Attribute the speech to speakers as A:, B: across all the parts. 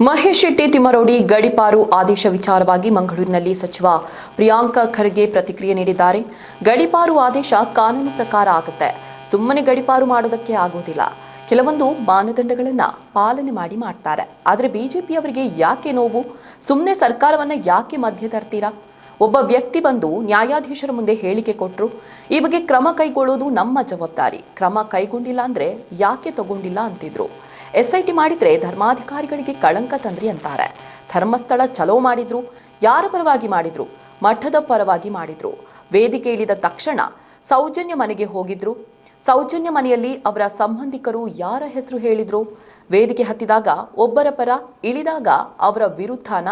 A: ಮಹೇಶ್ ಶೆಟ್ಟಿ ತಿಮ್ಮರೋಡಿ ಗಡಿಪಾರು ಆದೇಶ ವಿಚಾರವಾಗಿ ಮಂಗಳೂರಿನಲ್ಲಿ ಸಚಿವ ಪ್ರಿಯಾಂಕ ಖರ್ಗೆ ಪ್ರತಿಕ್ರಿಯೆ ನೀಡಿದ್ದಾರೆ. ಗಡಿಪಾರು ಆದೇಶ ಕಾನೂನು ಪ್ರಕಾರ ಆಗುತ್ತೆ. ಸುಮ್ಮನೆ ಗಡಿಪಾರು ಮಾಡೋದಕ್ಕೆ ಆಗೋದಿಲ್ಲ. ಕೆಲವೊಂದು ಮಾನದಂಡಗಳನ್ನ ಪಾಲನೆ ಮಾಡಿ ಮಾಡ್ತಾರೆ. ಆದರೆ ಬಿಜೆಪಿಯವರಿಗೆ ಯಾಕೆ ನೋವು? ಸುಮ್ಮನೆ ಸರ್ಕಾರವನ್ನ ಯಾಕೆ ಮಧ್ಯ ತರ್ತೀರಾ ಒಬ್ಬ ವ್ಯಕ್ತಿ ಬಂದು ನ್ಯಾಯಾಧೀಶರ ಮುಂದೆ ಹೇಳಿಕೆ ಕೊಟ್ಟರು ಈ ಬಗ್ಗೆ ಕ್ರಮ ಕೈಗೊಳ್ಳೋದು ನಮ್ಮ ಜವಾಬ್ದಾರಿ. ಕ್ರಮ ಕೈಗೊಂಡಿಲ್ಲ ಅಂದ್ರೆ ಯಾಕೆ ತಗೊಂಡಿಲ್ಲ ಅಂತಿದ್ರು. ಎಸ್ಐಟಿ ಮಾಡಿದ್ರೆ ಧರ್ಮಾಧಿಕಾರಿಗಳಿಗೆ ಕಳಂಕ ತಂದ್ರಿ ಅಂತಾರೆ. ಧರ್ಮಸ್ಥಳ ಚಲೋ ಮಾಡಿದ್ರು. ಯಾರ ಪರವಾಗಿ ಮಾಡಿದ್ರು? ಮಠದ ಪರವಾಗಿ ಮಾಡಿದ್ರು. ವೇದಿಕೆ ಇಳಿದ ತಕ್ಷಣ ಸೌಜನ್ಯ ಮನೆಗೆ ಹೋಗಿದ್ರು. ಸೌಜನ್ಯ ಮನೆಯಲ್ಲಿ ಅವರ ಸಂಬಂಧಿಕರು ಯಾರ ಹೆಸರು ಹೇಳಿದ್ರು? ವೇದಿಕೆ ಹತ್ತಿದಾಗ ಒಬ್ಬರ ಪರ ಇಳಿದಾಗ ಅವರ ವಿರುದ್ಧನ?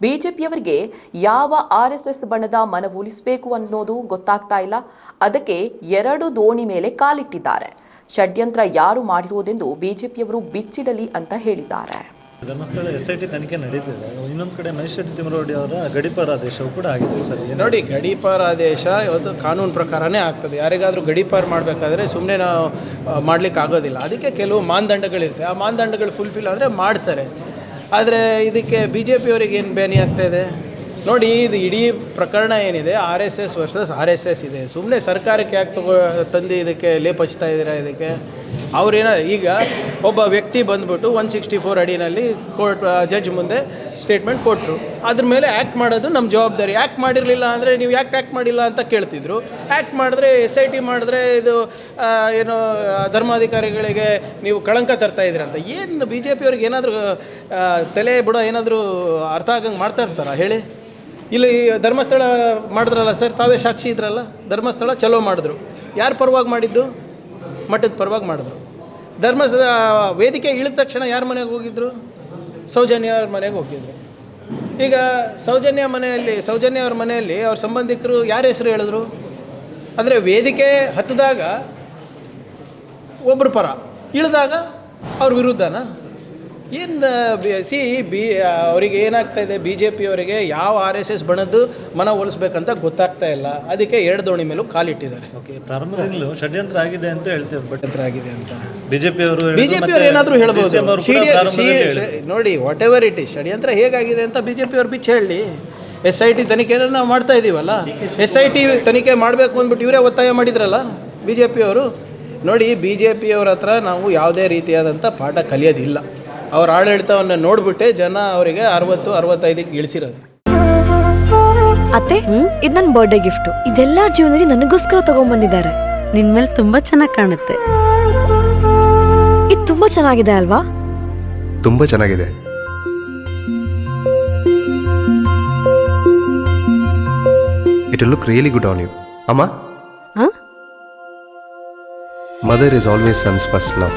A: ಬಿಜೆಪಿಯವರಿಗೆ ಯಾವ ಆರ್ ಎಸ್ ಎಸ್ ಬಣದ ಮನವೊಲಿಸಬೇಕು ಅನ್ನೋದು ಗೊತ್ತಾಗ್ತಾ ಇಲ್ಲ. ಅದಕ್ಕೆ ಎರಡು ದೋಣಿ ಮೇಲೆ ಕಾಲಿಟ್ಟಿದ್ದಾರೆ. ಷಡ್ಯಂತ್ರ ಯಾರು ಮಾಡಿರುವುದೆಂದು ಬಿಜೆಪಿಯವರು ಬಿಚ್ಚಿಡಲಿ ಅಂತ ಹೇಳಿದ್ದಾರೆ.
B: ಧರ್ಮಸ್ಥಳ ಎಸ್ ಐ ಟಿ ತನಿಖೆ ನಡೀತಿದೆ. ಇನ್ನೊಂದು ಕಡೆ ಮಹೇಶ್ ಶೆಟ್ಟಿ ತಿಮ್ಮರೋಡಿ ಅವರ ಗಡಿಪಾರ ಆದೇಶವು ಕೂಡ ಆಗಿದೆ ಸರ್.
C: ನೋಡಿ ಗಡೀಪಾರ ಆದೇಶ ಇವತ್ತು ಕಾನೂನು ಪ್ರಕಾರನೇ ಆಗ್ತದೆ. ಯಾರಿಗಾದರೂ ಗಡಿಪಾರ ಮಾಡಬೇಕಾದ್ರೆ ಸುಮ್ಮನೆ ನಾವು ಮಾಡಲಿಕ್ಕೆ ಆಗೋದಿಲ್ಲ. ಅದಕ್ಕೆ ಕೆಲವು ಮಾನದಂಡಗಳಿರುತ್ತೆ. ಆ ಮಾನದಂಡಗಳು ಫುಲ್ಫಿಲ್ ಆದರೆ ಮಾಡ್ತಾರೆ. ಆದರೆ ಇದಕ್ಕೆ ಬಿ ಜೆ ಪಿಯವರಿಗೆ ಏನು ಬೇನಿ ಆಗ್ತಾ ಇದೆ? ನೋಡಿ, ಇದು ಇಡೀ ಪ್ರಕರಣ ಏನಿದೆ? R S S versus R S S ಇದೆ. ಸುಮ್ಮನೆ ಸರ್ಕಾರಕ್ಕೆ ಯಾಕೆ ತಗೋ, ತಂದು ಇದಕ್ಕೆ ಲೇಪ ಹಚ್ತಾ ಇದ್ದೀರಾ ಇದಕ್ಕೆ? ಅವ್ರೇನ ಈಗ ಒಬ್ಬ ವ್ಯಕ್ತಿ ಬಂದ್ಬಿಟ್ಟು ಒನ್ ಸಿಕ್ಸ್ಟಿ ಫೋರ್ ಅಡಿನಲ್ಲಿ ಕೋರ್ಟ್ ಜಡ್ಜ್ ಮುಂದೆ ಸ್ಟೇಟ್ಮೆಂಟ್ ಕೊಟ್ಟರು ಅದ್ರ ಮೇಲೆ ಆ್ಯಕ್ಟ್ ಮಾಡೋದು ನಮ್ಮ ಜವಾಬ್ದಾರಿ. ಆ್ಯಕ್ಟ್ ಮಾಡಿರಲಿಲ್ಲ ಅಂದರೆ ನೀವು ಯಾಕೆ ಆ್ಯಕ್ಟ್ ಮಾಡಿಲ್ಲ ಅಂತ ಕೇಳ್ತಿದ್ರು. ಆ್ಯಕ್ಟ್ ಮಾಡಿದ್ರೆ ಎಸ್ ಐ ಟಿ ಮಾಡಿದ್ರೆ ಇದು ಏನು ಧರ್ಮಾಧಿಕಾರಿಗಳಿಗೆ ನೀವು ಕಳಂಕ ತರ್ತಾ ಇದ್ರಿ ಅಂತ. ಏನು ಬಿ ಜೆ ಪಿಯವ್ರಿಗೆ ಏನಾದರೂ ತಲೆ ಬುಡ ಏನಾದರೂ ಅರ್ಥ ಆಗಂಗೆ ಮಾಡ್ತಾ ಇರ್ತಾರ? ಹೇಳಿ. ಇಲ್ಲಿ ಧರ್ಮಸ್ಥಳ ಮಾಡಿದ್ರಲ್ಲ ಸರ್, ತಾವೇ ಸಾಕ್ಷಿ ಇದ್ರಲ್ಲ? ಧರ್ಮಸ್ಥಳ ಚಲೋ ಮಾಡಿದ್ರು. ಯಾರು ಪರವಾಗಿ ಮಾಡಿದ್ದು? ಮಠದ ಪರವಾಗಿ ಮಾಡಿದ್ರು. ಧರ್ಮ ವೇದಿಕೆ ಇಳಿದ ತಕ್ಷಣ ಯಾರ ಮನೆಗೆ ಹೋಗಿದ್ರು? ಸೌಜನ್ಯ ಅವ್ರ ಮನೆಗೆ ಹೋಗಿದ್ರು. ಈಗ ಸೌಜನ್ಯ ಮನೆಯಲ್ಲಿ, ಸೌಜನ್ಯ ಅವ್ರ ಮನೆಯಲ್ಲಿ ಅವ್ರ ಸಂಬಂಧಿಕರು ಯಾರ ಹೆಸರು ಹೇಳಿದ್ರು? ಅಂದರೆ ವೇದಿಕೆ ಹತ್ತಿದಾಗ ಒಬ್ಬರು ಪರ, ಇಳಿದಾಗ ಅವ್ರ ವಿರುದ್ಧನಾ? ಏನು ಸಿ ಬಿ ಅವರಿಗೆ ಏನಾಗ್ತಾ ಇದೆ? ಬಿ ಜೆ ಪಿಯವರಿಗೆ ಯಾವ ಆರ್ ಎಸ್ ಎಸ್ ಬಣದ್ದು ಮನ ಒಲಿಸ್ಬೇಕಂತ ಗೊತ್ತಾಗ್ತಾ ಇಲ್ಲ. ಅದಕ್ಕೆ ಎರಡು ದೋಣಿ ಮೇಲೂ ಕಾಲಿಟ್ಟಿದ್ದಾರೆ.
B: ಓಕೆ ಪ್ರಾರಂಭದಿಂದಲೂ ಷಡ್ಯಂತ್ರ ಆಗಿದೆ ಅಂತ ಹೇಳ್ತಿದ್ರು
C: ಷಡ್ಯಂತ್ರ ಆಗಿದೆ ಅಂತ.
B: ಬಿಜೆಪಿ ಅವರು
C: ಬಿಜೆಪಿ ಅವರು ಏನಾದರೂ ಹೇಳ್ಬೋದು? ನೋಡಿ ವಾಟ್ ಎವರ್ ಇಟ್ ಇಸ್ ಷಡ್ಯಂತ್ರ ಹೇಗಾಗಿದೆ ಅಂತ ಬಿಜೆಪಿ ಅವ್ರು ಬಿಚ್ಚ ಹೇಳಿ. ಎಸ್ ಐ ಟಿ ತನಿಖೆನ ನಾವು ಮಾಡ್ತಾ ಇದ್ದೀವಲ್ಲ ಎಸ್ ಐ ಟಿ ತನಿಖೆ ಮಾಡಬೇಕು ಅಂದ್ಬಿಟ್ಟು ಇವರೇ ಒತ್ತಾಯ ಮಾಡಿದ್ರಲ್ಲ ಬಿ ಜೆ ಪಿಯವರು ನೋಡಿ ಬಿ ಜೆ ಪಿಯವ್ರ ಹತ್ರ ನಾವು ಯಾವುದೇ ರೀತಿಯಾದಂಥ ಪಾಠ ಕಲಿಯೋದಿಲ್ಲ. ಅವ್ರ ಆಡಳಿತವನ್ನು ನೋಡ್ಬಿಟ್ಟೆ ಜನ ಅವರಿಗೆ ಅರವತ್ತು ಅರವತ್ತೈದಕ್ಕೆ ಇಳಿಸಿರೋದು.
D: ಅತ್ತೆ ಇದು ನನ್ನ ಬರ್ಡೇ ಗಿಫ್ಟ್ ಇದೆಲ್ಲ ಜೀವನದಲ್ಲಿ ನನಗೋಸ್ಕರ ತಗೊಂಡ್ಬಂದಿದ್ದಾರೆ
E: ನಿನ್ ಮೇಲೆ ತುಂಬಾ ಚೆನ್ನಾಗಿ ಕಾಣುತ್ತೆ.
D: ಇದು ತುಂಬಾ ಚೆನ್ನಾಗಿದೆ ಅಲ್ವಾ?
F: ತುಂಬಾ ಚೆನ್ನಾಗಿದೆ. It look really good on you ಅಮ್ಮ? Mother is always sons first love